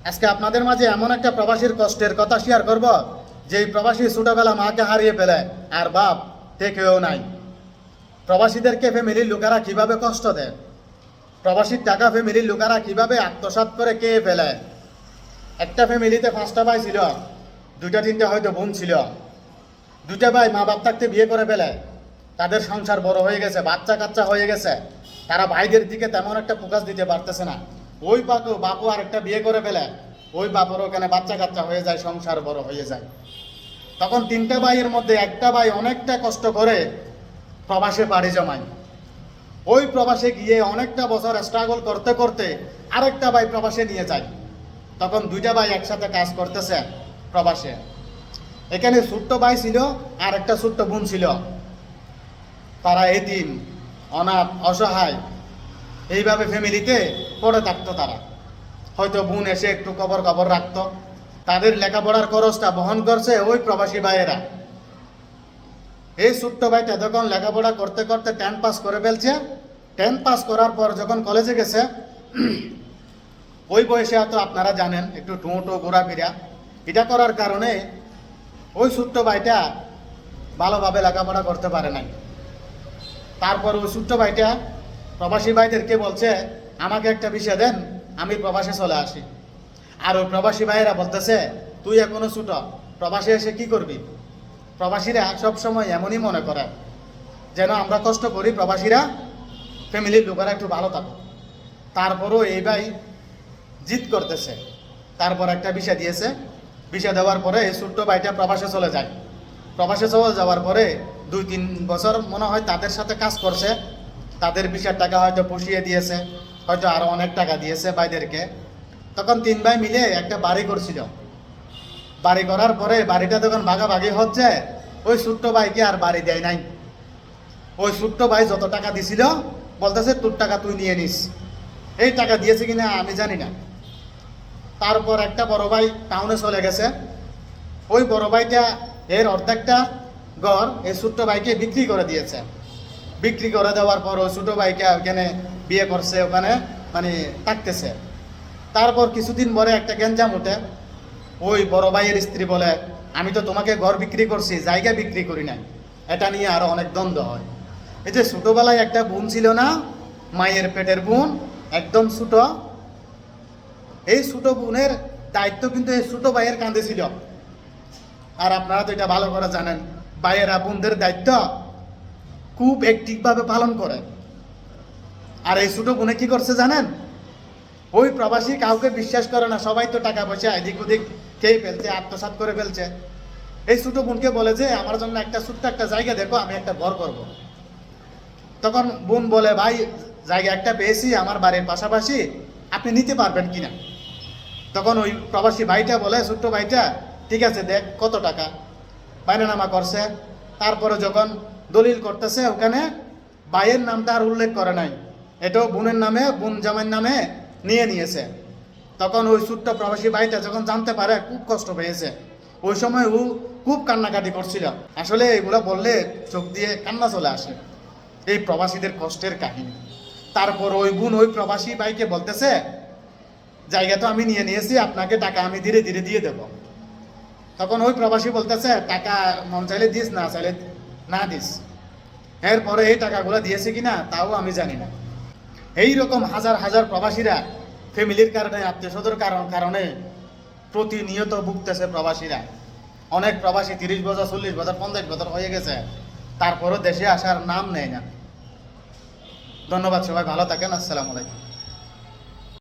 আজকে আপনাদের মাঝে এমন একটা প্রবাসীর কষ্টের কথা শেয়ার করব যে প্রবাসী ছোটবেলা মাকে হারিয়ে ফেলে, আর বাপ থেকেও নাই। প্রবাসীদেরকে ফ্যামিলির লোকেরা কীভাবে কষ্ট দেয়? প্রবাসীর টাকা ফ্যামিলির লোকেরা কীভাবে আত্মসাৎ করে কে ফেলে? একটা ফ্যামিলিতে পাঁচটা ভাই ছিল, দুইটা তিনটা হয়তো বোন ছিল। দুইটা ভাই মা বাপ থাকতে বিয়ে করে ফেলে। তাদের সংসার বড় হয়ে গেছে বাচ্চা কাচ্চা হয়ে গেছে। তারা ভাইদের দিকে তেমন একটা ফোকাস দিতে পারতেছে না। ওই বাপু বাপু আর একটা বিয়ে করে ফেলে। ওই বাপুর ওখানে বাচ্চা কাচ্চা হয়ে যায়, সংসার বড় হয়ে যায়। তখন তিনটা ভাইয়ের মধ্যে একটা ভাই অনেকটা কষ্ট করে প্রবাসে পাড়ি জমায়। ওই প্রবাসে গিয়ে অনেকটা বছর স্ট্রাগল করতে করতে আরেকটা ভাই প্রবাসে নিয়ে যায়। তখন দুইটা ভাই একসাথে কাজ করতেছে প্রবাসে। এখানে ছোট্ট ভাই ছিল আর একটা ছোট্ট বোন ছিল। তারা এদিন অনাথ, অসহায়। এইভাবে ফ্যামিলিতে পড়ে থাকতো তারা। হয়তো বোন এসে একটু কবর কবর রাখতো। তাদের লেখাপড়ার খরচটা বহন করছে ওই প্রবাসী ভাইয়েরা। এই ছোট্ট ভাইটা যখন লেখাপড়া করতে করতে টেন পাস করে ফেলছে টেন পাস করার পর যখন কলেজে গেছে, ওই বয়সে হয়তো আপনারা জানেন, একটু টুঁটো ঘোরাফেরা। এটা করার কারণে ওই ছোট্ট ভাইটা ভালোভাবে লেখাপড়া করতে পারে নাই। তারপর ওই ছোট্ট ভাইটা প্রবাসী ভাইদেরকে বলছে, আমাকে একটা বিষয় দেন, আমি প্রবাসে চলে আসি। আর ওই প্রবাসী ভাইয়েরা বলতেছে, তুই এখনও ছোট, প্রবাসে এসে কি করবি? প্রবাসীরা সবসময় এমনই মনে করে, যেন আমরা কষ্ট করি প্রবাসীরা ফ্যামিলির লোকেরা একটু ভালো থাকো তারপরও এই ভাই জিত করতেছে, তারপর একটা বিষয় দিয়েছে। বিষয় দেওয়ার পরে এই ছোট্ট ভাইটা প্রবাসে চলে যায়। প্রবাসে চলে যাওয়ার পরে দুই তিন বছর মনে হয় তাদের সাথে কাজ করছে। তাদের বিষয়ের টাকা হয়তো পুষিয়ে দিয়েছে, হয়তো আরও অনেক টাকা দিয়েছে ভাইদেরকে। তখন তিন ভাই মিলে একটা বাড়ি করছিল। বাড়ি করার পরে বাড়িটা যখন ভাগাভাগি হচ্ছে, ওই ছোট্ট ভাইকে আর বাড়ি দেয় নাই। ওই ছোট্ট ভাই যত টাকা দিছিল, বলতেছে, তোর টাকা তুই নিয়ে নিস। এই টাকা দিয়েছে কিনা আমি জানি না। তারপর একটা বড় ভাই টাউনে চলে গেছে। ওই বড় ভাইটা এর অর্ধেকটা ঘর এই ছোট্ট ভাইকে বিক্রি করে দিয়েছে। বিক্রি করে দেওয়ার পর ওই ছোটো ভাইকে ওখানে বিয়ে করছে, ওখানে মানে থাকতেছে তারপর কিছুদিন পরে একটা গেঞ্জাম ওঠে। ওই বড় ভাইয়ের স্ত্রী বলে, আমি তো তোমাকে ঘর বিক্রি করছি, জায়গা বিক্রি করি নাই। এটা নিয়ে আরও অনেক দ্বন্দ্ব হয়। এই যে ছোটোবেলায় একটা বোন ছিল না, মায়ের পেটের বোন, একদম ছোট। এই ছোট বোনের দায়িত্ব কিন্তু এই ছোট ভাইয়ের কাঁধে ছিল। আর আপনারা তো এটা ভালো করে জানেন, ভাইয়েরা বোনদের দায়িত্ব খুব অ্যাক্টিভভাবে পালন করে। আর এই ছোট বোনে কি করছে জানেন? ওই প্রবাসী কাউকে বিশ্বাস করে না, সবাই তো টাকা পয়সা এদিক ওদিক খেয়ে ফেলছে, আত্মসাৎ করে ফেলছে। এই ছোট বোনকে বলে যে, আমার জন্য একটা ছোট্ট একটা জায়গা দেখো, আমি একটা ঘর করব। তখন বোন বলে, ভাই, জায়গা একটা পেয়েছি, আমার বাড়ির পাশাপাশি আপনি নিতে পারবেন কিনা? তখন ওই প্রবাসী ভাইটা বলে, ছোট্ট ভাইটা, ঠিক আছে, দেখ, কত টাকা? নামা করছে। তারপরে যখন দলিল করতেছে, ওখানে ভাইয়ের নামটা আর উল্লেখ করে নাই। এটাও বোনের নামে, বোন জামাইয়ের নামে নিয়ে নিয়েছে। তখন ওই ছোট্ট প্রবাসী ভাইটা যখন জানতে পারে, খুব কষ্ট পেয়েছে। ওই সময় ও খুব কান্নাকাটি করছিল। আসলে এগুলো বললে চোখ দিয়ে কান্না চলে আসে। এই প্রবাসীদের কষ্টের কাহিনী। তারপর ওই বোন ওই প্রবাসী ভাইকে বলতেছে, জায়গা তো আমি নিয়ে নিয়েছি, আপনাকে টাকা আমি ধীরে ধীরে দিয়ে দেব। তখন ওই প্রবাসী বলতেছে, টাকা মন চাইলে দিস না, চাইলে না দিস। এরপরে এই টাকাগুলো দিয়েছে কিনা তাও আমি জানি না। এই রকম হাজার হাজার প্রবাসীরা ফ্যামিলির কারণে আত্মীয় স্বজনের কারণ কারণে প্রতিনিয়ত ভুগতেছে প্রবাসীরা। অনেক প্রবাসী তিরিশ বছর, চল্লিশ বছর, পঞ্চাশ বছর হয়ে গেছে। তারপরও দেশে আসার নাম নেয় না। ধন্যবাদ সবাই, ভালো থাকেন, আসসালামু আলাইকুম।